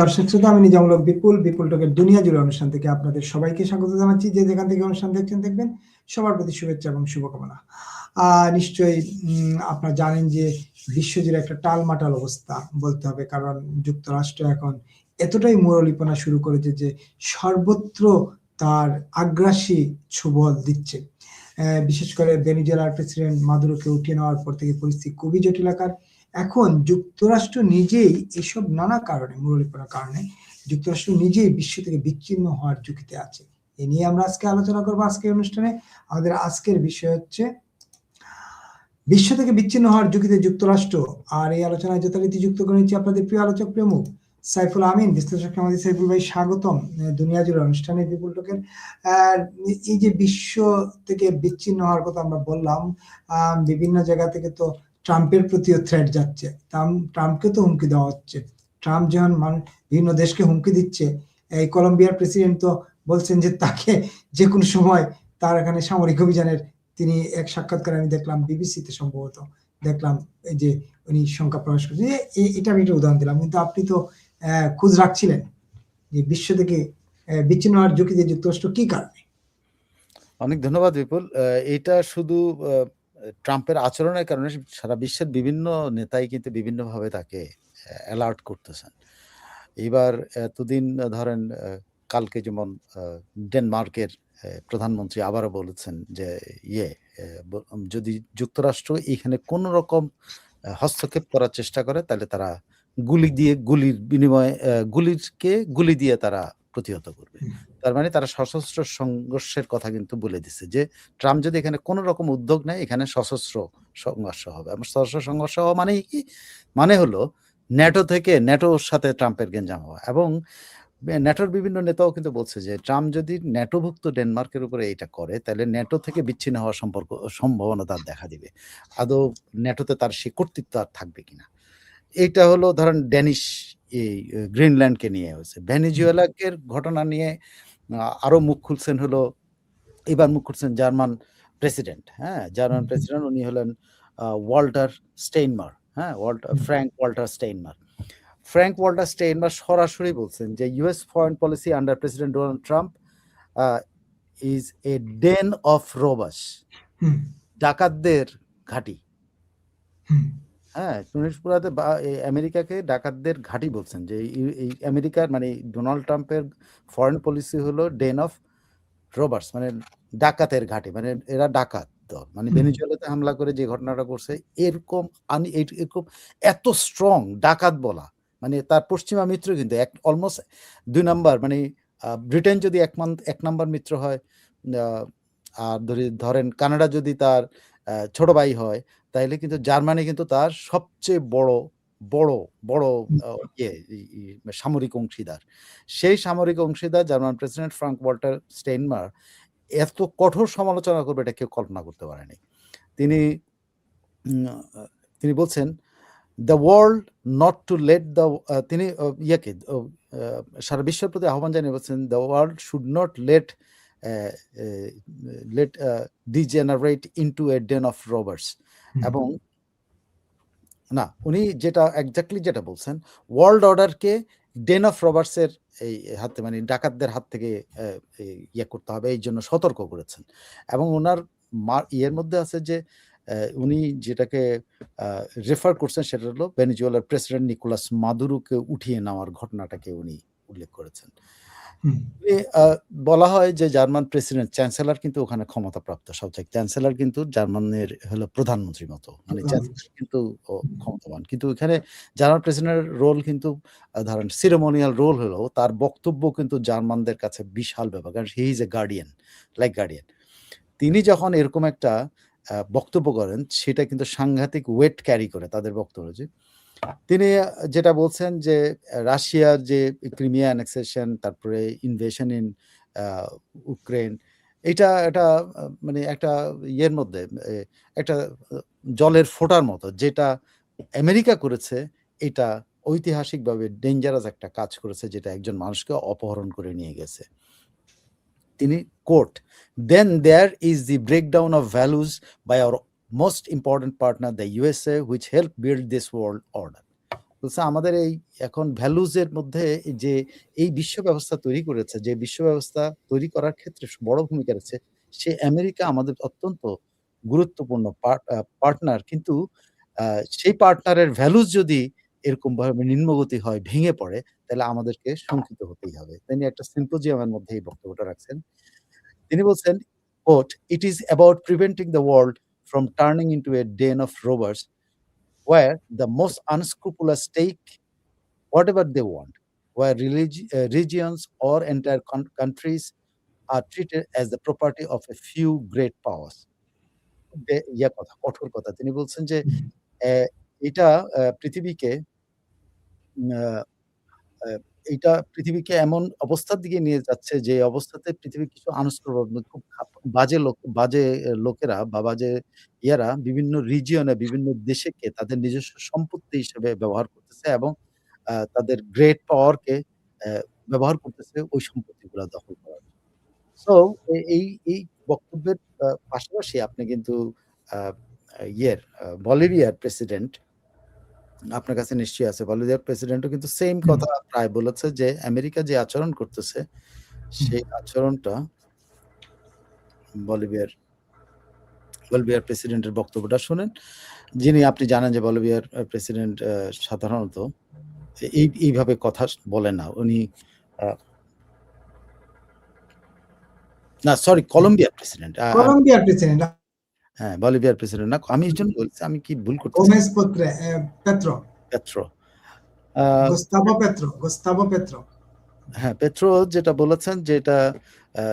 দর্শক শ্রোতা, আমি নিজামূলক বিপুল বিপুল টকের দুনিয়া জুড়ে অনুষ্ঠান থেকে আপনাদের সবাইকে স্বাগত জানাচ্ছি। যে যেখান থেকে অনুষ্ঠান দেখছেন, দেখবেন সবার প্রতি শুভেচ্ছা এবং শুভকামনা। নিশ্চয়ই আপনারা জানেন যে বিশ্বজুড়ে একটা টালমাটাল অবস্থা বলতে হবে, কারণ যুক্তরাষ্ট্র এখন এতটাই মুরলিপনা শুরু করেছে যে সর্বত্র তার আগ্রাসী ছুবল দিচ্ছে। বিশেষ করে ভেনিজুয়েলার প্রেসিডেন্ট মাদুরোকে উঠিয়ে নেওয়ার পর থেকে পরিস্থিতি খুবই জটিল আকার। এখন যুক্তরাষ্ট্র নিজেই এসব নানা কারণে, মুরলীপনার কারণে, যুক্তরাষ্ট্র নিজেই বিশ্ব থেকে বিচ্ছিন্ন হওয়ার ঝুঁকিতে আছে। এ নিয়ে আমরা আজকে আলোচনা করব আজকের অনুষ্ঠানে। আমাদের আজকের বিষয় হচ্ছে, বিশ্ব থেকে বিচ্ছিন্ন হওয়ার ঝুঁকিতে যুক্তরাষ্ট্র, আর এই আলোচনায় যথারীতি যুক্ত করে নিচ্ছি আপনাদের প্রিয় আলোচক প্রমুখ সাইফুল আমিন। বিশ্লেষক আমাদের সাইফুল ভাই, স্বাগতম। দুনিয়া জুড়ে অনুষ্ঠানে বিপুল লোকের এই যে বিশ্ব থেকে বিচ্ছিন্ন হওয়ার কথা আমরা বললাম বিভিন্ন জায়গা থেকে তো ট্রাম্পের প্রতিও থ্রেট যাচ্ছে। ট্রাম্পকে তো হুমকি দেওয়া হচ্ছে। ট্রাম্প যখন বিভিন্ন দেশকে হুমকি দিচ্ছে, এই কলম্বিয়ার প্রেসিডেন্ট তো বলছেন যে তাকে যে কোনো সময় তার এখানে সামরিক অভিযানের তিনি এক সাক্ষাৎকার আমি দেখলাম, বিবিসিতে সম্ভবত। দেখলাম এই যে উনি শঙ্কা প্রকাশ করছেন। এটা আমি একটা উদাহরণ দিলাম। কিন্তু আপনি তো খোঁজ রাখছিলেন যে বিশ্ব থেকে বিচ্ছিন্ন হওয়ার ঝুঁকিতে যুক্তরাষ্ট্র কি কারণে? অনেক ধন্যবাদ বিপুল। এটা শুধু ট্রাম্পের আচরণের কারণে সারা বিশ্বের বিভিন্ন নেতাই কিন্তু বিভিন্নভাবে তাকে অ্যালার্ট করতেছেন। এবার এতদিন ধরেন কালকে যেমন ডেনমার্কের প্রধানমন্ত্রী আবারও বলেছেন যে ইয়ে যদি যুক্তরাষ্ট্র এখানে কোন রকম হস্তক্ষেপ করার চেষ্টা করে, তাহলে তারা গুলি দিয়ে, গুলির বিনিময়ে গুলিরকে গুলি দিয়ে তারা প্রতিহত করবে। তার মানে তারা সশস্ত্র সংঘর্ষের কথা কিন্তু বলে দিচ্ছে যে, ট্রাম্প যদি এখানে কোনো রকম উদ্যোগ নেয়, এখানে সশস্ত্র সংঘর্ষ হবে। এবং সশস্ত্র সংঘর্ষ হওয়া মানে কি? মানে হলো ন্যাটো থেকে ন্যাটোর সাথে ট্রাম্পের গেঞ্জাম হওয়া। এবং ন্যাটোর বিভিন্ন নেতাও কিন্তু বলছে যে, ট্রাম্প যদি ন্যাটোভুক্ত ডেনমার্কের উপরে এটা করে, তাহলে ন্যাটো থেকে বিচ্ছিন্ন হওয়ার সম্পর্ক, সম্ভাবনা তার দেখা দিবে। আদৌ ন্যাটোতে তার সে কর্তৃত্ব আর থাকবে কিনা? এইটা হলো ধরেন ড্যানিশ এই গ্রিনল্যান্ডকে নিয়ে হয়েছে। ভেনিজুয়েলাকের ঘটনা নিয়ে আরও মুখ খুলছেন হলো এবার মুখ খুলছেন জার্মান প্রেসিডেন্ট। হ্যাঁ জার্মান প্রেসিডেন্ট উনি হলেন ওয়াল্টার স্টেইনমার। হ্যাঁ Walter Frank Walter Steinmeier. Frank Walter Steinmeier সরাসরি বলছেন যে US foreign policy under president Donald Trump is a den of robbers ডাকাতদের ঘাঁটি। হ্যাঁ টুনিসপুরাতে বা আমেরিকাকে ডাকাতদের ঘাঁটি বলছেন যে এই আমেরিকার মানে ডোনাল্ড ট্রাম্পের ফরেন পলিসি হলো ডেন অফ রোবার্স মানে ডাকাতের ঘাঁটি মানে এরা ডাকাত দল। মানে ভেনিজুয়েলাতে হামলা করে যে ঘটনাটা করছে এরকম আমি এরকম এত স্ট্রং ডাকাত বলা মানে তার পশ্চিমা মিত্র কিন্তু এক অলমোস্ট দুই নাম্বার মানে ব্রিটেন যদি এক মান এক নাম্বার মিত্র হয় আর ধরি ধরেন কানাডা যদি তার ছোট ভাই হয় তাইলে কিন্তু জার্মানি কিন্তু তার সবচেয়ে বড় বড় বড় ইয়ে সামরিক অংশীদার। সেই সামরিক অংশীদার German president Frank Walter Steinmeier এত কঠোর সমালোচনা করবে এটা কেউ কল্পনা করতে পারেনি। তিনি তিনি বলছেন the world not to let the তিনি ইয়েকে সারা বিশ্বের প্রতি আহ্বান জানিয়ে বলছেন the world should not let let degenerate into a den of robbers এবং না, উনি যেটা একজাক্টলি যেটা বলছেন ওয়ার্ল্ড অর্ডারকে ডেন অফ রবার্টসের এই হাতে মানে ডাকাতদের হাত থেকে ইয়ে করতে হবে, এই জন্য সতর্ক করেছেন। এবং ওনার ইয়ের মধ্যে আছে যে উনি যেটাকে রেফার করছেন সেটা হলো ভেনিজুয়েলার প্রেসিডেন্ট নিকোলাস মাদুরুকে উঠিয়ে নেওয়ার ঘটনাটাকে উনি উল্লেখ করেছেন। বলা হয় যে জার্মান প্রেসিডেন্ট চ্যান্সেলর কিন্তু ওখানে ক্ষমতাপ্রাপ্ত সবচেয়ে। চ্যান্সেলর কিন্তু জার্মানের হলো প্রধানমন্ত্রী মতো মানে চ্যান্সেলর কিন্তু ক্ষমতাবান। কিন্তু এখানে জার্মান প্রেসিডেন্টের রোল কিন্তু ধরেন সিরেমোনিয়াল রোল হলো তার বক্তব্য কিন্তু জার্মানদের কাছে বিশাল ব্যাপার কারণ he is a guardian like guardian তিনি যখন এরকম একটা বক্তব্য করেন সেটা কিন্তু সাংঘাতিক ওয়েট ক্যারি করে তাদের বক্তব্য যে তিনি যেটা বলছেন যে, রাশিয়ার যে ক্রিমিয়া অ্যানেক্সেশন, তারপরে ইনভেশন ইন ইউক্রেন এটা এটা মানে একটা ইয়ের মধ্যে একটা জলের ফোটার মতো, যেটা আমেরিকা করেছে, এটা ঐতিহাসিকভাবে ডেঞ্জারাস একটা কাজ করেছে, যেটা একজন মানুষকে অপহরণ করে নিয়ে গেছে। তিনি quote then there is the breakdown of values by our most important partner the USA which help build this world order বলছে আমাদের এই এখন ভ্যালুজের মধ্যে যে এই বিশ্ব ব্যবস্থা তৈরি করেছে, যে বিশ্ব ব্যবস্থা তৈরি করার ক্ষেত্রে বড় ভূমিকা রয়েছে, সে আমেরিকা আমাদের অত্যন্ত গুরুত্বপূর্ণ পার্টনার। কিন্তু সেই পার্টনারের ভ্যালুজ যদি এরকমভাবে নিম্নগতি হয়, ভেঙে পড়ে, তাহলে আমাদেরকে শঙ্কিত হতেই হবে। তিনি একটা সিম্পোজিয়ামের মধ্যে এই বক্তব্যটা রাখছেন। তিনি বলছেন, quote, "It is about preventing the world from turning into a den of robbers where the most unscrupulous take whatever they want, where religi uh, regions or entire coun countries are treated as the property of a few great powers." বে ইয়া কথা, কঠোর কথা। তিনি বলছেন যে, হুম। অ্যা এটা আ পৃথিবীকে আ আ এইটা পৃথিবীকে এমন অবস্থার দিকে নিয়ে যাচ্ছে যে অবস্থাতে পৃথিবীর কিছু খুব বাজে লোক, বাজে লোকেরা বা বাজে ইয়েরা বিভিন্ন রিজিয়নে বিভিন্ন দেশেকে তাদের নিজস্ব সম্পত্তি হিসেবে ব্যবহার করতেছে এবং তাদের গ্রেট পাওয়ারকে ব্যবহার করতেছে ওই সম্পত্তিগুলা দখল করার সো এই এই বক্তব্যের পাশাপাশি আপনি কিন্তু ইয়ের বলিভিয়ার প্রেসিডেন্ট আপনার কাছে নিশ্চয়ই আছে। বলিভিয়ার প্রেসিডেন্টও কিন্তু হুম। কথা প্রায় বলেছে যে আমেরিকা যে আচরণ করতেছে, সেই আচরণটা বলিভিয়ার বলিভিয়ার প্রেসিডেন্টের বক্তব্যটা শোনেন। যিনি আপনি জানেন যে বলিভিয়ার প্রেসিডেন্ট সাধারণত এই এইভাবে কথা বলে না। উনি না সরি কলম্বিয়ার প্রেসিডেন্ট। কলম্বিয়ার প্রেসিডেন্ট হ্যাঁ, বলিভিয়ার প্রেসিডেন্ট না। আমি বলছি আমি কি ভুল করতেছি? Gomez Petro Petro. Petro. Gustavo Petro, Gustavo Petro. হ্যাঁ, পেট্রো যেটা বলেছেন যে এটা আ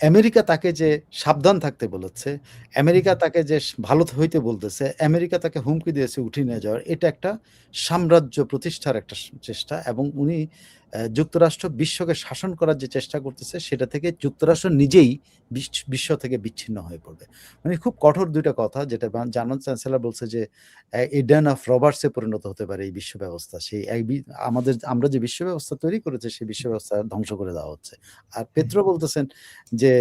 আমেরিকা তাকে যে সাবধান থাকতে বলেছে, আমেরিকা তাকে যে ভালো হইতে বলতেছে, আমেরিকা তাকে হুমকি দিয়েছে উঠিয়ে নিয়ে যাওয়ার। এটা একটা সাম্রাজ্য প্রতিষ্ঠার একটা চেষ্টা এবং উনি যুক্তরাষ্ট্র বিশ্বকে শাসন করার যে চেষ্টা করতেছে, সেটা থেকে যুক্তরাষ্ট্র নিজেই বিশ বিশ্ব থেকে বিচ্ছিন্ন হয়ে পড়বে। মানে খুব কঠোর দুইটা কথা, যেটা জার্মান চ্যান্সেলার বলছে যে ইডেন অফ রবার্টসে পরিণত হতে পারে এই বিশ্ব ব্যবস্থা। সেই আমাদের আমরা যে বিশ্ব ব্যবস্থা তৈরি করেছে, সেই বিশ্ব ব্যবস্থা ধ্বংস করে দেওয়া হচ্ছে। আর পেত্র বলতেছেন যে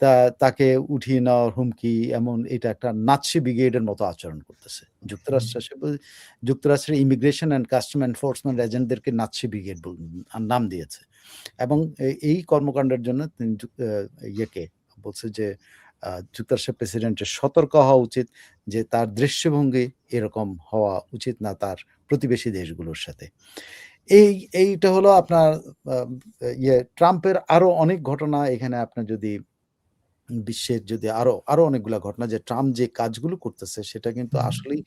তা তাকে উঠিয়ে নেওয়ার হুমকি এমন এটা একটা নাৎসি ব্রিগেডের মতো আচরণ করতেছে। যুক্তরাষ্ট্র যুক্তরাষ্ট্রের ইমিগ্রেশন অ্যান্ড কাস্টম এনফোর্সমেন্ট এজেন্টদেরকে নাৎসি ব্রিগেড নাম দিয়েছে। এবং এই কর্মকাণ্ডের জন্য তিনি যুক ইয়েকে বলছে যে যুক্তরাষ্ট্রের প্রেসিডেন্টের সতর্ক হওয়া উচিত যে তার দৃশ্যভঙ্গি এরকম হওয়া উচিত না তার প্রতিবেশী দেশগুলোর সাথে। এই এইটা হলো আপনার ইয়ে ট্রাম্পের আরও অনেক ঘটনা এখানে আপনার যদি বিশ্বের যদি আরও, আরও অনেকগুলা ঘটনা যে ট্রাম্প যে কাজগুলো করতেছে সেটা কিন্তু আসলেই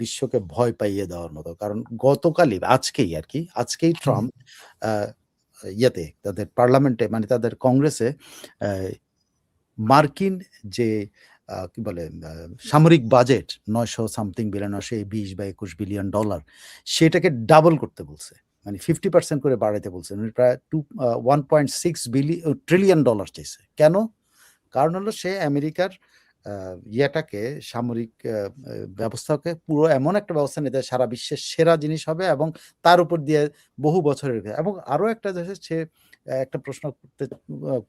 বিশ্বকে ভয় পাইয়ে দেওয়ার মতো। কারণ গতকালই আজকেই আর কি আজকেই। ট্রাম্প ইয়েতে তাদের পার্লামেন্টে মানে তাদের কংগ্রেসে মার্কিন যে কি বলে সামরিক বাজেট ৯০০ সামথিং বিলিয়ন ৯২০ বা ২১ বিলিয়ন ডলার সেটাকে ডাবল করতে বলছে। মানে 50% করে বাড়াইতে বলছে। প্রায় টু আ 1.6 বিলি ও ট্রিলিয়ন ডলার চাইছে। কেন? কারণ হলো সে আমেরিকার ইয়েটাকে সামরিক ব্যবস্থাকে পুরো এমন একটা ব্যবস্থা নিতে সারা বিশ্বের সেরা জিনিস হবে এবং তার উপর দিয়ে বহু বছরের এবং আরও একটা দেশে সে একটা প্রশ্ন করতে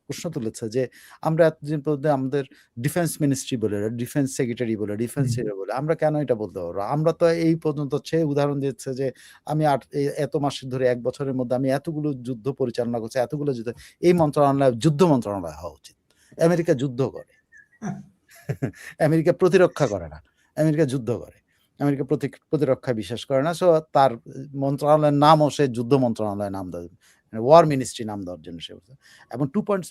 প্রশ্ন তুলেছে যে আমরা এতদিন পর্যন্ত আমাদের ডিফেন্স মিনিস্ট্রি বলে, ডিফেন্স সেক্রেটারি বলে, ডিফেন্স বলে। আমরা কেন এটা বলতে পারব আমরা তো এই পর্যন্ত সে উদাহরণ দিচ্ছে যে আমি আট এত মাস ধরে এক বছরের মধ্যে আমি এতগুলো যুদ্ধ পরিচালনা করছি, এতগুলো যুদ্ধ এই মন্ত্রণালয় যুদ্ধ মন্ত্রণালয় হওয়া উচিত। আমেরিকা যুদ্ধ করে। আমেরিকা প্রতিরক্ষা করে না। আমেরিকা যুদ্ধ করে। আমেরিকা প্রতি প্রতিরক্ষায় বিশ্বাস করে না। সো তার মন্ত্রণালয়ের নামও সে যুদ্ধ মন্ত্রণালয়ের নাম দেয়। ওয়ার মিনিস্ট্রি নাম দেওয়ার জন্য সে। এবং টু পয়েন্ট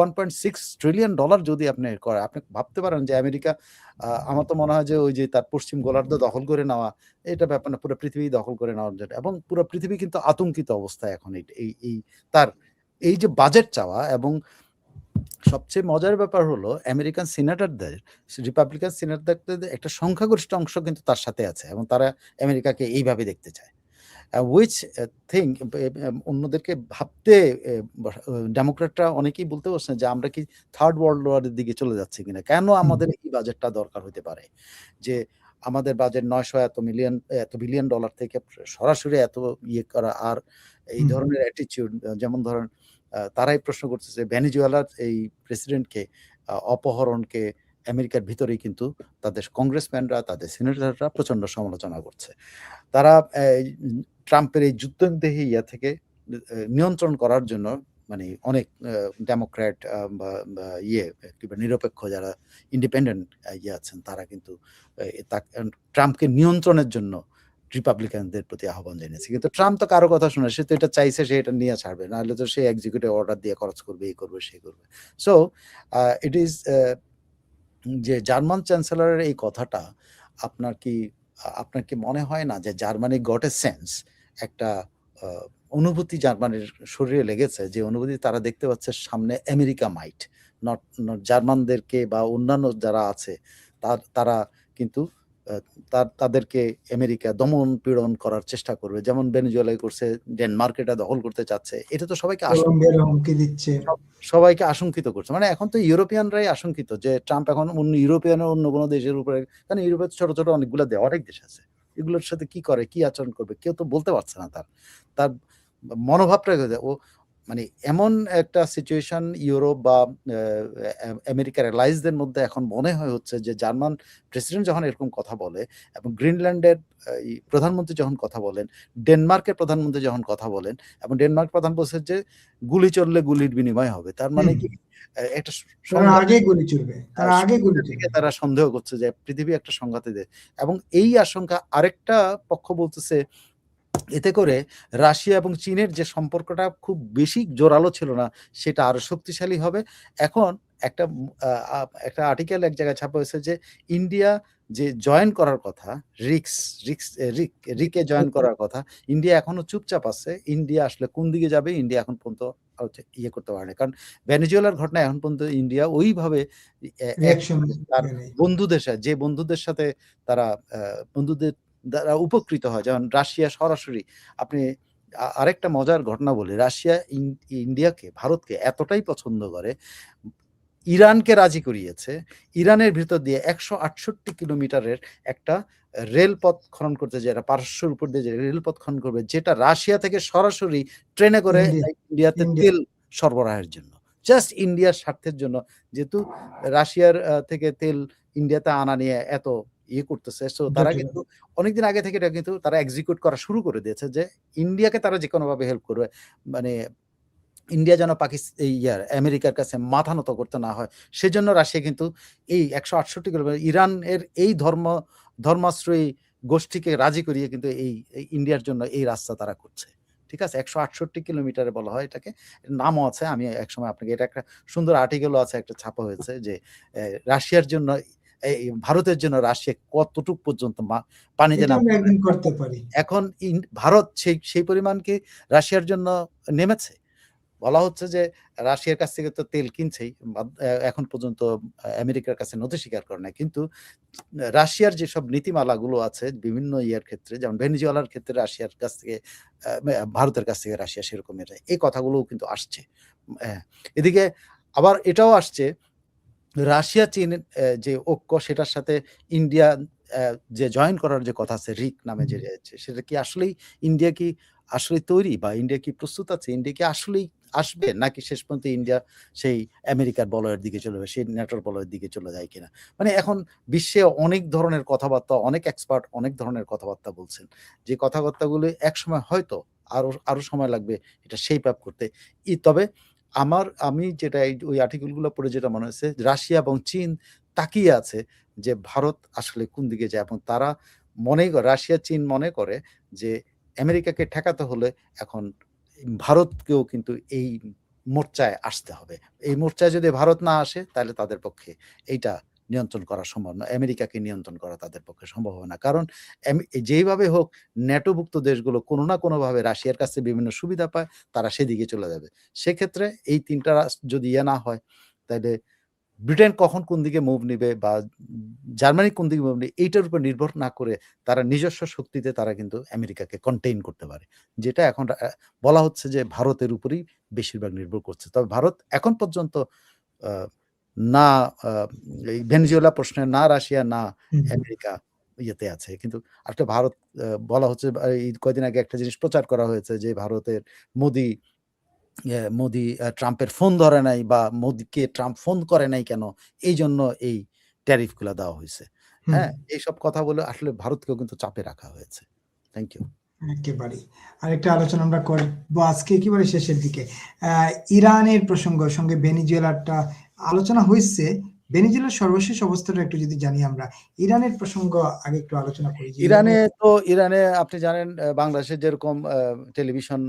1.6 ট্রিলিয়ন ডলার যদি আপনি করে, আপনি ভাবতে পারেন যে আমেরিকা আমার তো মনে হয় যে ওই যে তার পশ্চিম গোলার্ধ দখল করে নেওয়া, এটা ব্যাপার না পুরো পৃথিবী দখল করে নেওয়ার জন্য এবং পুরো পৃথিবী কিন্তু আতঙ্কিত অবস্থায় এখন এই এই তার এই যে বাজেট চাওয়া এবং সবচেয়ে মজার ব্যাপার হলো আমেরিকান সিনেটরদের, রিপাবলিকান সিনেটরদের একটা সংখ্যাগরিষ্ঠ অংশ কিন্তু তার সাথে আছে এবং তারা আমেরিকাকে এইভাবে দেখতে চায়। এ এ অন্যদেরকে ভাবতে ডেমোক্র্যাটরা অনেকেই বলতে বসছেন যে আমরা কি থার্ড ওয়ার্ল্ড ওয়ারের দিকে চলে যাচ্ছি কিনা? কেন আমাদের এই বাজেটটা দরকার হতে পারে? যে আমাদের বাজেট ৯০০ এত মিলিয়ন এত বিলিয়ন ডলার থেকে সরাসরি এত ইয়ে করা আর এই ধরনের অ্যাটিটিউড যেমন ধরেন তারাই প্রশ্ন করতেছে ভেনেজুয়েলার এই প্রেসিডেন্টকে অপহরণকে আমেরিকার ভিতরেই কিন্তু তাদের কংগ্রেসম্যানরা, তাদের সিনেটররা প্রচণ্ড সমালোচনা করছে। তারা ট্রাম্পের এই যুদ্ধদেহী ইয়া থেকে নিয়ন্ত্রণ করার জন্য মানে অনেক ডেমোক্র্যাট ইয়ে কিংবা নিরপেক্ষ যারা ইন্ডিপেন্ডেন্ট ইয়ে আছেন তারা কিন্তু ট্রাম্পকে নিয়ন্ত্রণের জন্য রিপাবলিকানদের প্রতি আহ্বান জানিয়েছে। কিন্তু ট্রাম্প তো কারও কথা শোনে। সে তো এটা চাইছে সে এটা নিয়ে ছাড়বে। নাহলে তো সে এক্সিকিউটিভ অর্ডার দিয়ে খরচ করবে, এই করবে, সেই করবে। সো ইট ইজ যে জার্মান চ্যান্সেলরের এই কথাটা আপনার কি আপনার কি মনে হয় না যে জার্মানি গট এ সেন্স একটা অনুভূতি জার্মানির শরীরে লেগেছে যে অনুভূতি তারা দেখতে পাচ্ছে সামনে আমেরিকা মাইট নট জার্মানদেরকে বা অন্যান্য যারা আছে তার তারা কিন্তু তাদেরকে আমেরিকা দমন-পীড়ন করার চেষ্টা করবে। যেমন ভেনেজুয়েলায় করছে, ডেনমার্ক এটা দখল করতে চাচ্ছে। এটা তো সবাইকে হুমকি দিচ্ছে। সবাইকে আশঙ্কিত করছে। মানে এখন তো ইউরোপিয়ানরাই আশঙ্কিত যে ট্রাম্প এখন অন্য ইউরোপিয়ান অন্য কোনো দেশের উপরে কারণ ইউরোপের ছোট, ছোট অনেকগুলা দে অনেক দেশ আছে। এগুলোর সাথে কি করে, কি আচরণ করবে কেউ তো বলতে পারছে না তার। তার মনোভাবটা ও মানে এমন একটা সিচুয়েশন ইউরোপ বা আমেরিকার অ্যালাইজদের মধ্যে এখন মনে হয় হচ্ছে যে জার্মান প্রেসিডেন্ট যখন এরকম কথা বলে এবং গ্রিনল্যান্ডের প্রধানমন্ত্রী যখন কথা বলেন, ডেনমার্কের প্রধানমন্ত্রী যখন কথা বলেন এবং ডেনমার্ক প্রধান বলছে যে গুলি চললে গুলির বিনিময় হবে। তার মানে কি একটা আগে গুলি চলবে। তারা আগে গুলি তারা সন্দেহ করছে যে পৃথিবী একটা সংঘাতে দেশ এবং এই আশঙ্কা আরেকটা পক্ষ বলতেছে এতে করে রাশিয়া এবং চীনের যে সম্পর্কটা খুব বেশি জোরালো ছিল না সেটা আরও শক্তিশালী হবে। এখন একটা একটা আর্টিকেল এক জায়গায় ছাপা হয়েছে যে ইন্ডিয়া যে জয়েন করার কথা রিকস রিকস রিক রিকে জয়েন করার কথা। ইন্ডিয়া এখনও চুপচাপ আছে। ইন্ডিয়া আসলে কোন দিকে যাবে ইন্ডিয়া এখন পর্যন্ত ইয়ে করতে পারে কারণ ভেনেজুয়েলার ঘটনা এখন পর্যন্ত ইন্ডিয়া ওইভাবে তার বন্ধুদের সাথে যে বন্ধুদের সাথে তারা বন্ধুদের দ্বারা উপকৃত হয়। যেমন রাশিয়া সরাসরি আপনি আরেকটা মজার ঘটনা বলি। রাশিয়া ইন্ডিয়াকে ভারতকে এতটাই পছন্দ করে ইরানকে রাজি করিয়েছে। ইরানের ভিতর দিয়ে ১৬৮ কিলোমিটারের একটা রেলপথ খনন করতে যে এরা পারস্যের উপর দিয়ে যে রেলপথ খনন করবে যেটা রাশিয়া থেকে সরাসরি ট্রেনে করে ইন্ডিয়াতে তেল সরবরাহের জন্য। জাস্ট ইন্ডিয়ার স্বার্থের জন্য। যেহেতু রাশিয়ার থেকে তেল ইন্ডিয়াতে আনা নিয়ে এত ইয়ে করতেছে। সো তারা কিন্তু অনেকদিন আগে থেকে এটা কিন্তু তারা এক্সিকিউট করা শুরু করে দিয়েছে যে ইন্ডিয়াকে তারা যেকোনোভাবে হেল্প করবে। মানে ইন্ডিয়া যেন পাকিস এই ইয়ার আমেরিকার কাছে মাথা নত করতে না হয়। সেজন্য রাশিয়া কিন্তু এই ১৬৮ কিলোমিটার ইরানের এই ধর্ম ধর্মাশ্রয়ী গোষ্ঠীকে রাজি করিয়ে কিন্তু এই ইন্ডিয়ার জন্য এই রাস্তা তারা করছে। ঠিক আছে? ১৬৮ কিলোমিটারে বলা হয় এটাকে। নামও আছে। আমি একসময় আপনাকে এটা একটা সুন্দর আর্টিকেলও আছে একটা ছাপা হয়েছে যে রাশিয়ার জন্য এই ভারতের জন্য রাশিয়া কতটুক পর্যন্ত পানিতে এটা। করতে পারি। এখন ভারত সেই সেই পরিমাণ কি রাশিয়ার জন্য নেমেছে? বলা হচ্ছে যে রাশিয়ার কাছ থেকে তো তেল কিনছেই। এখন পর্যন্ত আমেরিকার কাছে নথি স্বীকার করে নাই। কিন্তু রাশিয়ার যেসব নীতিমালাগুলো আছে বিভিন্ন ইয়ার ক্ষেত্রে যেমন ভেনেজুয়েলার ক্ষেত্রে রাশিয়ার কাছ থেকে ভারতের কাছ থেকে রাশিয়া সেরকমের এই কথাগুলোও কিন্তু আসছে। এদিকে আবার এটাও আসছে রাশিয়া চীন যে ঐক্য সেটার সাথে ইন্ডিয়া যে জয়েন করার যে কথা আছে রিক নামে যে রয়েছে সেটা কি আসলেই ইন্ডিয়া কি আসলেই তৈরি বা ইন্ডিয়া কি প্রস্তুত আছে? ইন্ডিয়া কি আসলেই আসবে? নাকি শেষ পর্যন্ত ইন্ডিয়া সেই আমেরিকার বলয়ের দিকে চলে যাবে, সেই ন্যাটোর বলয়ের দিকে চলে যায় কিনা? মানে এখন বিশ্বে অনেক ধরনের কথাবার্তা, অনেক এক্সপার্ট অনেক ধরনের কথাবার্তা বলছেন। যে কথাবার্তাগুলো একসময় হয়তো আরও আরও সময় লাগবে এটা সেই পাপ করতে। ই তবে আমার আমি যেটা ওই আর্টিকেলগুলো পড়ে যেটা মনে হয়েছে রাশিয়া এবং চীন তাকিয়ে আছে যে ভারত আসলে কোন দিকে যায় এবং তারা মনে করে রাশিয়া, চীন মনে করে যে আমেরিকাকে ঠেকাতে হলে এখন ভারতকেও কিন্তু এই মোর্চায় আসতে হবে। এই মোর্চায় যদি ভারত না আসে তাহলে তাদের পক্ষে এইটা নিয়ন্ত্রণ করা সম্ভব না। আমেরিকাকে নিয়ন্ত্রণ করা তাদের পক্ষে সম্ভব হবে না। কারণ যেইভাবে হোক ন্যাটোভুক্ত দেশগুলো কোনো না কোনোভাবে রাশিয়ার কাছে বিভিন্ন সুবিধা পায়, তারা সেদিকে চলে যাবে। সেক্ষেত্রে এই ৩ টা রাস যদি ইয়ে না হয় তাইলে ব্রিটেন কখন কোন দিকে মুভ নিবে বা জার্মানি কোন দিকে মুভ নিবে এইটার উপর নির্ভর না করে তারা নিজস্ব শক্তিতে তারা কিন্তু আমেরিকাকে কন্টেইন করতে পারে। যেটা এখন বলা হচ্ছে যে ভারতের উপরেই বেশিরভাগ নির্ভর করছে। তবে ভারত এখন পর্যন্ত না এই ভেনেজুয়েলা প্রশ্নে না রাশিয়া না আমেরিকা ইয়েতে আছে। কিন্তু আরেকটা ভারত বলা হচ্ছে এই কয়দিন আগে একটা জিনিস প্রচার করা হয়েছে যে ভারতের মোদি মোদি ট্রাম্পের ফোন ধরে নাই বা মোদিকে ট্রাম্প ফোন করে নাই কেন? এইজন্য এই ট্যারিফগুলা দেওয়া। হুম। হ্যাঁ? এইসব কথা বলে আসলে ভারতকেও কিন্তু চাপে রাখা হয়েছে। Thank you. একেবারেই। আরেকটা আলোচনা আমরা করব আজকে একেবারে শেষের দিকে। ইরানের প্রসঙ্গ সঙ্গে ভেনেজুয়েলারটা আলোচনা হইছে। ভেনেজুয়েলার সর্বশেষ অবস্থাটা একটু যদি জানি আমরা। ইরানের প্রসঙ্গ আগে একটু আলোচনা করি ইরানে তো ইরানে আপনি জানেন বাংলাদেশে যেরকম টেলিভিশন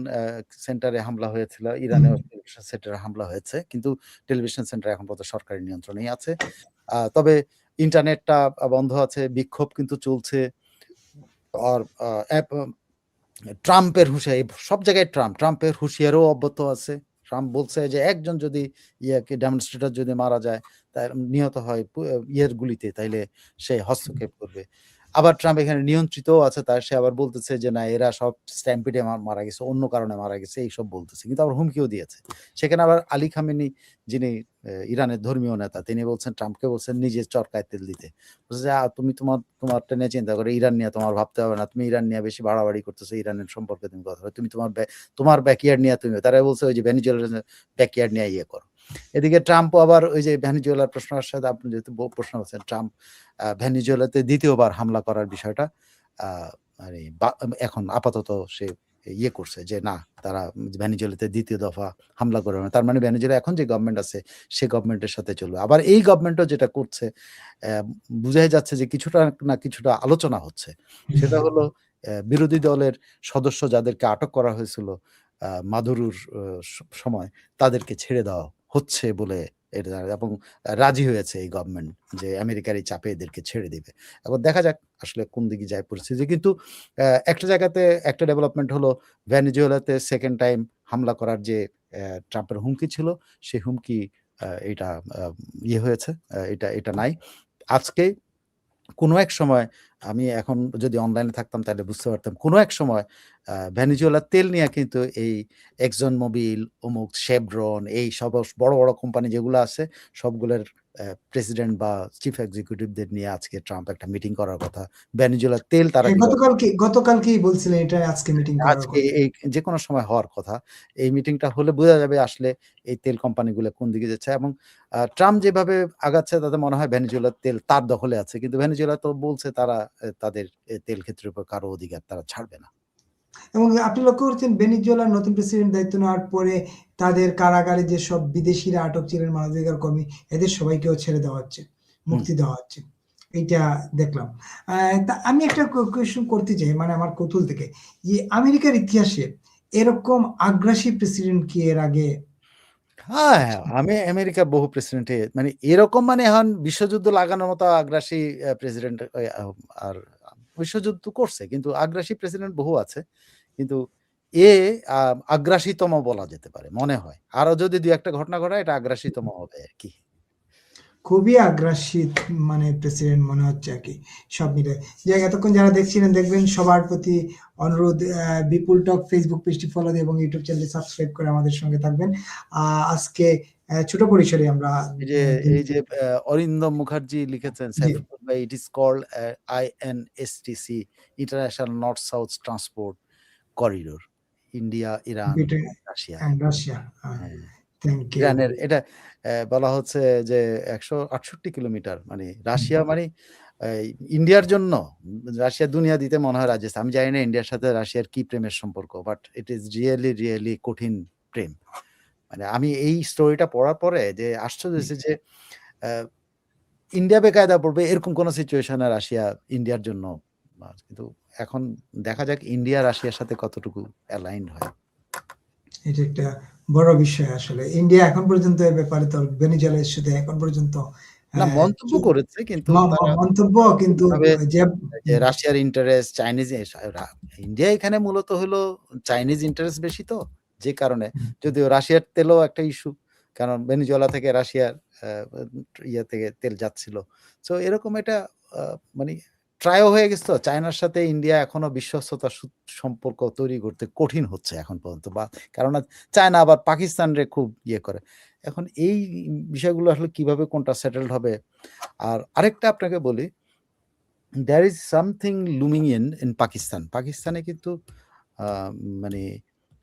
সেন্টারে হামলা হয়েছিল, ইরানেও হুম। টেলিভিশন সেন্টারে হামলা হয়েছে। কিন্তু টেলিভিশন সেন্টার এখন পর্যন্ত সরকারি নিয়ন্ত্রণেই আছে। তবে ইন্টারনেটটা বন্ধ আছে, বিক্ষোভ কিন্তু চলছে। আর ট্রাম্পের হুঁশিয়ারি সব জায়গায় ট্রাম্প। ট্রাম্পের হুঁশিয়ারিও অব্যাহত আছে। ট্রাম্প বলছে যে একজন যদি ইয়াকে ডেমনস্ট্রেটর যদি মারা যায়, তার নিহত হয় ইয়ের গুলিতে তাইলে সে হস্তক্ষেপ করবে। আবার ট্রাম্প এখানে নিয়ন্ত্রিতও আছে তার সে আবার বলতেছে যে না এরা সব স্ট্যাম্পিডে মারা গেছে, অন্য কারণে মারা গেছে এইসব বলতেছে। কিন্তু আবার হুমকিও দিয়েছে। সেখানে আবার আলী খামেনি যিনি ইরানের ধর্মীয় নেতা তিনি বলছেন ট্রাম্পকে বলছেন নিজের চরকায় তেল দিতে। বলছে যে তুমি তোমার তোমারটা নিয়ে চিন্তা করো। ইরান নিয়ে তোমার ভাবতে হবে না। তুমি ইরান নিয়ে বেশি বাড়াবাড়ি করতেছো। ইরানের সম্পর্কে তুমি কথা। তুমি তোমার তোমার ব্যাকইয়ার্ড নিয়ে তুমি তারা বলছে ওই যে ভেনেজুয়েলার ব্যাকইয়ার্ড নিয়ে ইয়ে করো। এদিকে ট্রাম্পও আবার ওই যে ভেনেজুয়েলার প্রশ্নের সাথে আপনি যেহেতু প্রশ্ন করছেন, ট্রাম্প আ ভেনেজুয়েলাতে ২য় বার হামলা করার বিষয়টা মানে এখন আপাতত সে ইয়ে করছে যে না, তারা ভেনেজুয়েলাতে ২য় দফা হামলা করবে। তার মানে ভেনেজুয়েলা এখন যে গভর্নমেন্ট আছে, সে গভর্নমেন্টের সাথে চলবে। আবার এই গভর্নমেন্টও যেটা করছে বুঝাই যাচ্ছে যে কিছুটা না কিছুটা আলোচনা হচ্ছে। সেটা হলো বিরোধী দলের সদস্য যাদেরকে আটক করা হয়েছিল আ মাদুরোর সময়, তাদেরকে ছেড়ে দেওয়া হচ্ছে বলে এটা এবং রাজি হয়েছে এই গভর্নমেন্ট যে আমেরিকার এই চাপে এদেরকে ছেড়ে দিবে। এখন দেখা যাক আসলে কোন দিকে যায় পরিস্থিতি। কিন্তু একটা জায়গাতে একটা ডেভেলপমেন্ট হলো ভেনেজুয়েলাতে 2nd টাইম হামলা করার যে ট্রাম্পের হুমকি ছিল, সেই হুমকি এটা ইয়ে হয়েছে। এটা এটা নাই। আজকে কোনো এক সময় আমি এখন যদি অনলাইনে থাকতাম তাহলে বুঝতে পারতাম। কোনো এক সময় আ ভেনেজুয়েলার তেল নিয়ে কিন্তু এই একজন মোবিল, অমুক শেভরন এই সব বড়, বড় কোম্পানি যেগুলো আছে সবগুলোর প্রেসিডেন্ট বা চিফ এক্সিকিউটিভদের নিয়ে আজকে ট্রাম্প একটা মিটিং করার কথা। ভেনেজুয়েলার তেল তারা হ্যাঁ, কীভাবে গতকালকে গতকালকেই বলছিলেন এটা আজকে মিটিং আজকে। এই যেকোনো সময় হওয়ার কথা। এই মিটিংটা হলে বোঝা যাবে আসলে এই তেল কোম্পানিগুলো কোন দিকে যাচ্ছে এবং ট্রাম্প যেভাবে আগাচ্ছে তাতে মনে হয় ভেনেজুয়েলার তেল তার দখলে আছে। কিন্তু ভেনেজুয়েলা তো বলছে তারা তাদের তেল ক্ষেত্রের উপর কারও অধিকার তারা ছাড়বে না। এবং আপনি লক্ষ্য করছেন ভেনেজুয়েলার নতুন প্রেসিডেন্ট দায়িত্ব নেওয়ার পরে তাদের কারাগারে যে সব বিদেশিরা আটক ছিলেন মানবাধিকার কর্মী এদের সবাইকেও ছেড়ে দেওয়া হচ্ছে। মুক্তি দেওয়া হচ্ছে। এইটা দেখলাম। তা আমি একটা ক কোয়েশ্চেন করতে চাই মানে আমার কৌতূহল থেকে। যে আমেরিকার ইতিহাসে এরকম আগ্রাসী প্রেসিডেন্ট কি এর আগে হ্যাঁ, আমি আমেরিকার বহু প্রেসিডেন্টে মানে এরকম মানে এখন বিশ্বযুদ্ধ লাগানোর মতো আগ্রাসী প্রেসিডেন্ট আর বিশ্বযুদ্ধ করছে। কিন্তু আগ্রাসী প্রেসিডেন্ট বহু আছে। কিন্তু এ আ আগ্রাসীতম বলা যেতে পারে মনে হয়। আরও যদি ২-১ টা ঘটনা ঘটায় এটা আগ্রাসীতম হবে আরকি। খুবই আগ্রাসী মানে প্রেসিডেন্ট মনে হচ্ছে আরকি সব মিলে। যাই এতক্ষণ যারা দেখছিলেন দেখবেন সবার প্রতি অনুরোধ বিপুল টক ফেসবুক পেজটি ফলো দিয়ে এবং ইউটিউব চ্যানেলটি সাবস্ক্রাইব করে আমাদের সঙ্গে থাকবেন। আজকে ছোট পরিসরে আমরা যে এই যে অরিন্দম মুখার্জি লিখেছেন it is called a INSTC international north south transport corridor. India, Iran, Russia. Russia. ইরানের এটা বলা হচ্ছে যে ১৬৮ কিলোমিটার মানে রাশিয়া মানে ইন্ডিয়ার জন্য রাশিয়া দুনিয়া দিতে মনে হয় রাজি আছে। আমি জানি না ইন্ডিয়ার সাথে রাশিয়ার কি প্রেমের সম্পর্ক। But it is really really কঠিন প্রেম। মানে আমি এই স্টোরিটা পড়ার পরে যে আশ্চর্য হইছি যে ইন্ডিয়া বেকায়দা পড়বে এরকম কোন সিচুয়েশন রাশিয়া ইন্ডিয়ার জন্য কিন্তু এখন দেখা যাক ইন্ডিয়া রাশিয়ার সাথে কতটুকু অ্যালাইন হয়। এটা একটা বড় বিষয় আসলে। ইন্ডিয়া এখন পর্যন্ত এ ব্যাপারে তো ভেনেজুয়েলার সাথে এখন পর্যন্ত না মন্তব্য করেছে কিন্তু মন্তব্য কিন্তু রাশিয়ার ইন্টারেস্ট, চাইনিজ ইন্ডিয়া এখানে মূলত হলো চাইনিজ ইন্টারেস্ট বেশি তো। যে কারণে যদিও রাশিয়ার তেলও একটা ইস্যু। কারণ ভেনেজুয়েলা থেকে রাশিয়ার ইয়ে থেকে তেল যাচ্ছিল। সো এরকম এটা মানে ট্রাইও হয়ে গেছে তো। চায়নার সাথে ইন্ডিয়া এখনও বিশ্বস্ততার সু সম্পর্ক তৈরি করতে কঠিন হচ্ছে এখন পর্যন্ত। বা কেননা চায়না আবার পাকিস্তানরে খুব ইয়ে করে। এখন এই বিষয়গুলো আসলে কীভাবে কোনটা সেটেলড হবে। আর আরেকটা আপনাকে বলি there is something looming in in Pakistan. পাকিস্তানে কিন্তু মানে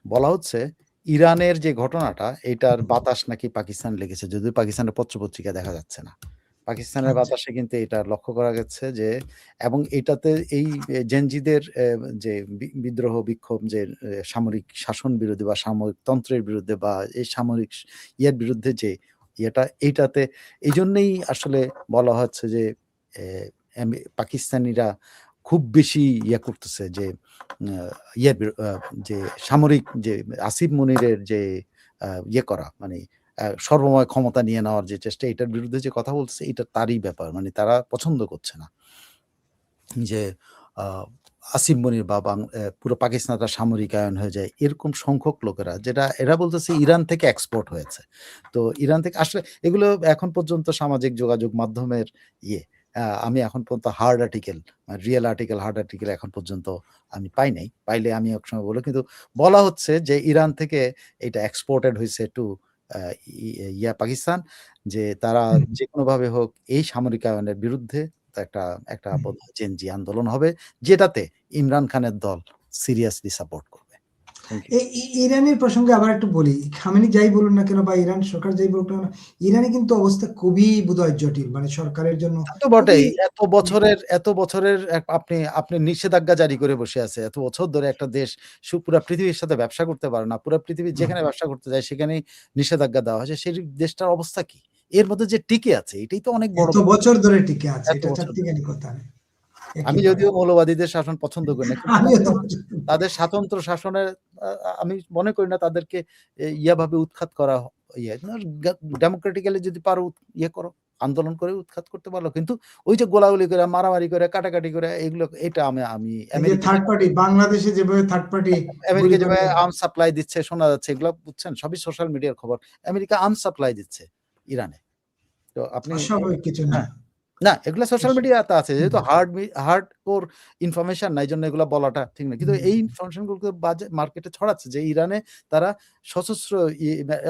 বলা হচ্ছে ইরানের যে ঘটনাটা এটার বাতাস নাকি পাকিস্তান লেগেছে। যদিও পাকিস্তানের পত্র-পত্রিকায় দেখা যাচ্ছে না। পাকিস্তানের আচ্ছা। বাতাসে কিন্তু এটা লক্ষ্য করা গেছে যে এবং এটাতে এই জেনজিদের যে বিদ্রোহ বিক্ষোভ যে সামরিক শাসন বিরোধী বা সামরিক তন্ত্রের বিরুদ্ধে বা এই সামরিক ইয়ের বিরুদ্ধে যে ইয়েটা এইটাতে এই জন্যেই আসলে বলা হচ্ছে যে পাকিস্তানিরা খুব বেশি ইয়ে করতেছে যে ইয়ের যে সামরিক যে আসিফ মনিরের যে ইয়ে করা মানে সর্বময় ক্ষমতা নিয়ে নেওয়ার যে চেষ্টা এটার বিরুদ্ধে যে কথা বলতেছে এটা তারই ব্যাপার। মানে তারা পছন্দ করছে না। যে আ আসিফ মনির বা বাং এ পুরো পাকিস্তানটা সামরিকায়ন হয়ে যায়। এরকম সংখ্যক লোকেরা যেটা এরা বলতেছে ইরান থেকে এক্সপোর্ট হয়েছে। তো ইরান থেকে আসলে এগুলো এখন পর্যন্ত সামাজিক যোগাযোগ মাধ্যমের ইয়ে। আমি এখন পর্যন্ত hard article, real article, hard article এখন পর্যন্ত আমি পাই নাই। পাইলে আমি একসময় বলব। কিন্তু বলা হচ্ছে যে ইরান থেকে এটা এক্সপোর্টেড হয়েছে টু আ ইয়া পাকিস্তান যে তারা হুম। যেকোনোভাবে হোক এই সামরিকায়নের বিরুদ্ধে একটা একটা চেঞ্জি বোধহয় জেনজি আন্দোলন হবে যেটাতে ইমরান খানের দল সিরিয়াসলি সাপোর্ট করবে। ইরানের প্রসঙ্গে আবার একটু বলি। খামেনি যাই বলুন না কেন বা ইরান সরকার যাই বলুক না ইরানে কিন্তু অবস্থা খুবই বোধহয় জটিল। মানে সরকারের জন্য তো বটেই। এত বছরের এত বছরের আপনি আপনি নিষেধাজ্ঞা জারি করে বসে আছে। এত বছর ধরে একটা দেশ পুরা পৃথিবীর সাথে ব্যবসা করতে পারে না। পুরা পৃথিবীর হুম। যেখানে ব্যবসা করতে যায় সেখানে নিষেধাজ্ঞা দেওয়া হয়েছে। সেই দেশটার অবস্থা কি? এর মধ্যে যে টিকে আছে এটাই তো অনেক বড় বছর ধরে টিকে আছে। এটা কথা। আমি যদিও মৌলবাদীদের শাসন পছন্দ করি না। তাদের স্বাতন্ত্র শাসনের আমি মনে করি না তাদেরকে ইয়াভাবে উৎখাত করা ইয়ে ডেমোক্রেটিক্যালি যদি পারো ইয়ে করো, আন্দোলন করে উৎখাত করতে পারো। কিন্তু ওই যে গোলাগুলি করে, মারামারি করে, কাটাকাটি করে এগুলো এটা আমি আমি থার্ড পার্টি বাংলাদেশে যেভাবে থার্ড পার্টি আমেরিকা যেভাবে করে আর্মস সাপ্লাই দিচ্ছে শোনা যাচ্ছে এগুলা বুঝছেন? সবই সোশ্যাল মিডিয়ার খবর। আমেরিকা আর্মস সাপ্লাই দিচ্ছে ইরানে। তো আপনি কিছু না। না এগুলা সোশ্যাল মিডিয়াতে আছে। যেহেতু হার্ড হার্ড কোর ইনফরমেশন না এইজন্য এগুলা বলাটা ঠিক না। কিন্তু এই ইনফরমেশন বাজে মার্কেটে ছড়াচ্ছে যে ইরানে তারা সশস্ত্র ই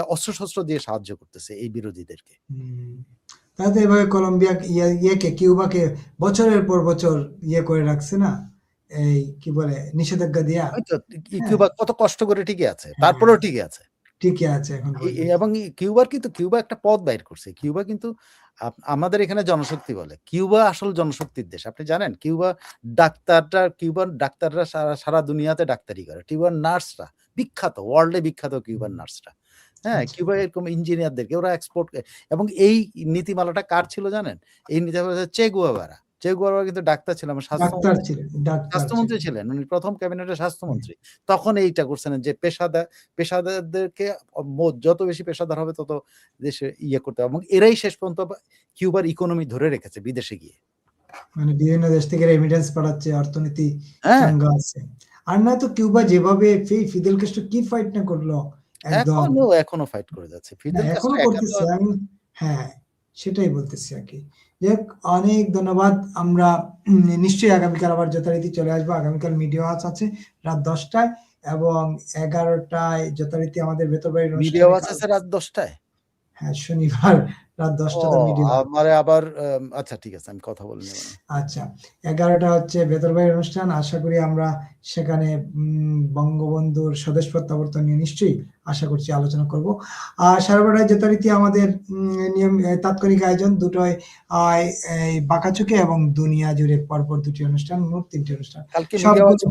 অস্ত্র-শস্ত্র দিয়ে সাহায্য করতেছে এই বিরোধীদেরকে। হুম। তো এভাবে কলম্বিয়া ইয়ে ইয়েকে কিউবাকে বছরের পর বছর ইয়ে করে রাখছে না? এই কি বলে নিষেধাজ্ঞা দিয়া। হ্যাঁ। কিউবা কত কষ্ট করে টিকে আছে। হ্যাঁ। তারপরেও টিকে আছে। টিকে আছে এখন। এবং কিউবার কিন্তু কিউবা একটা পথ বাইর করছে। কিউবা কিন্তু আমাদের এখানে জনশক্তি বলে। কিউবা আসল জনশক্তির দেশ। আপনি জানেন? কিউবা ডাক্তাররা কিউবান ডাক্তাররা সারা সারা দুনিয়াতে ডাক্তারি করে। কিউবান নার্সরা বিখ্যাত, ওয়ার্লড বিখ্যাত কিউবান নার্সরা। হ্যাঁ? আচ্ছা। কিউবা এরকম ইঞ্জিনিয়ারদেরকে ওরা এক্সপোর্ট এবং এই নীতিমালাটা কার ছিল জানেন? এই নীতিমালা হচ্ছে চে। কিন্তু ডাক্তার ছিলেন, আমার স্বাস্থ্যমন্ত্রী ছিলেন, স্বাস্থ্যমন্ত্রী ছিলেন। উনি ১ম ক্যাবিনেটের স্বাস্থ্যমন্ত্রী। তখন এইটা করছেন যে পেশাদার পেশাদারদেরকে যত বেশি পেশাদার হবে তত দেশে ইয়ে করতে হবে এবং এরাই শেষ পর্যন্ত কিউবার ইকোনমি ধরে রেখেছে বিদেশে গিয়ে। মানে বিভিন্ন দেশ থেকে রেমিটেন্স পাঠাচ্ছে, অর্থনীতি হ্যাঁ। চাঙ্গা আছে। আর নয়তো কিউবা যেভাবে ফিদেল কি ফাইট না করল। এখনও, এখনও ফাইট করে যাচ্ছে। না ফিদেল এখনও ক্যাস্ট্রো করতেছে। আমি হ্যাঁ, সেটাই বলতেছি আরকি। যাই হোক অনেক ধন্যবাদ। আমরা নিশ্চয়ই আগামীকাল আবার যথারীতি চলে আসব। আগামীকাল মিডিয়া ওয়াচ আছে রাত দশটায় এবং এগারোটায় যথারীতি আমাদের ভেতরবাড়ির মিডিয়া অনুষ্ঠানে ওয়াচ আছে রাত দশটায় হ্যাঁ, শনিবার রাত ১০ ও মিডিয়া আমারে আবার আচ্ছা ঠিক আছে আমি কথা বলে নেব আচ্ছা ১১ টা হচ্ছে ভেতরবাড়ির অনুষ্ঠান। আশা করি আমরা সেখানে বঙ্গবন্ধুর স্বদেশ প্রত্যাবর্তন নিয়ে নিশ্চয়ই আশা করছি আলোচনা করব। আর সাড়ে ১২ টায় যথারীতি আমাদের নিয়ম তাৎক্ষণিক আয়োজন এই বাঁকাচুকে এবং দুনিয়া জুড়ে পরপর ২ টি অনুষ্ঠান, মোট ৩ টি অনুষ্ঠান।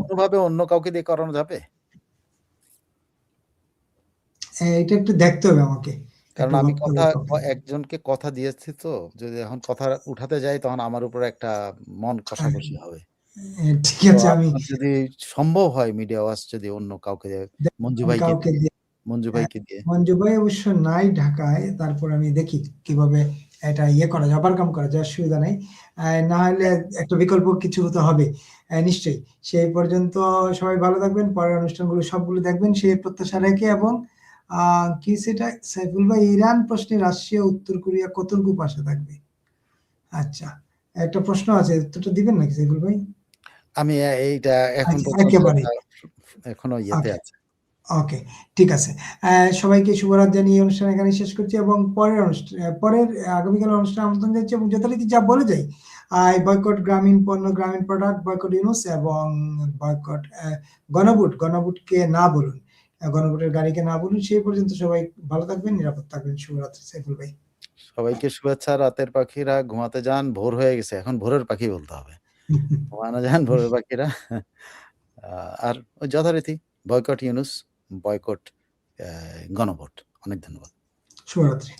কোনভাবে অন্য কাউকে দিয়ে করানো যাবে? এটা একটু দেখতে হবে আমাকে। কারণ আমি কথা। একজনকে কথা দিয়েছি তো। যদি এখন কথা উঠাতে যাই তখন আমার উপরে একটা মন হ্যাঁ। কষাকষি হবে। ঠিক আছে আমি যদি সম্ভব হয় মিডিয়া ওয়াচ যদি অন্য কাউকে মঞ্জু ভাইকে মঞ্জু হ্যাঁ, ভাইকে দিয়ে। মঞ্জু ভাই অবশ্য নাই ঢাকায়। তারপর আমি দেখি কীভাবে এটা ইয়ে করা যায়, ওভারকাম করা যায় নাই। না হলে একটা বিকল্প কিছু তো হবে। নিশ্চয়ই। সেই পর্যন্ত সবাই ভালো থাকবেন। পরের অনুষ্ঠানগুলো সবগুলো দেখবেন সেই প্রত্যাশা রেখে এবং কি সেটা সাইফুল ভাই ইরান প্রশ্নে রাশিয়া, উত্তর কোরিয়া কতটুকু পাশে থাকবে? আচ্ছা। একটা প্রশ্ন আছে। উত্তরটা দিবেন নাকি সাইফুল ভাই? আমি এইটা এখন আচ্ছা। এখনও ইয়েতে আছে। ওকে ঠিক আছে। সবাইকে শুভরাত জানিয়ে অনুষ্ঠান এখানে শেষ করছি এবং পরের অনুষ্ঠান পরের আগামীকালের অনুষ্ঠানে আমন্ত্রণ জানাচ্ছি এবং যথারীতি যা বলে যাই। বয়কট গ্রামীণ পণ্য, গ্রামীণ প্রোডাক্ট, বয়কট ইউনূস এবং বয়কট গণভোট, গণভোটকে না বলুন। গণভোটের গাড়িকে না বলুন। সেই পর্যন্ত সবাই ভালো থাকবেন, নিরাপদ থাকবেন। শুভরাত্রি সাইফুল ভাই। সবাইকে শুভেচ্ছা। রাতের পাখিরা ঘুমাতে যান। ভোর হয়ে গেছে। এখন ভোরের পাখি বলতে হবে। ঘুমানো যান ভোরের পাখিরা। আর যথারীতি বয়কট ইউনুস, বয়কট গণভোট। অনেক ধন্যবাদ। শুভরাত্রি।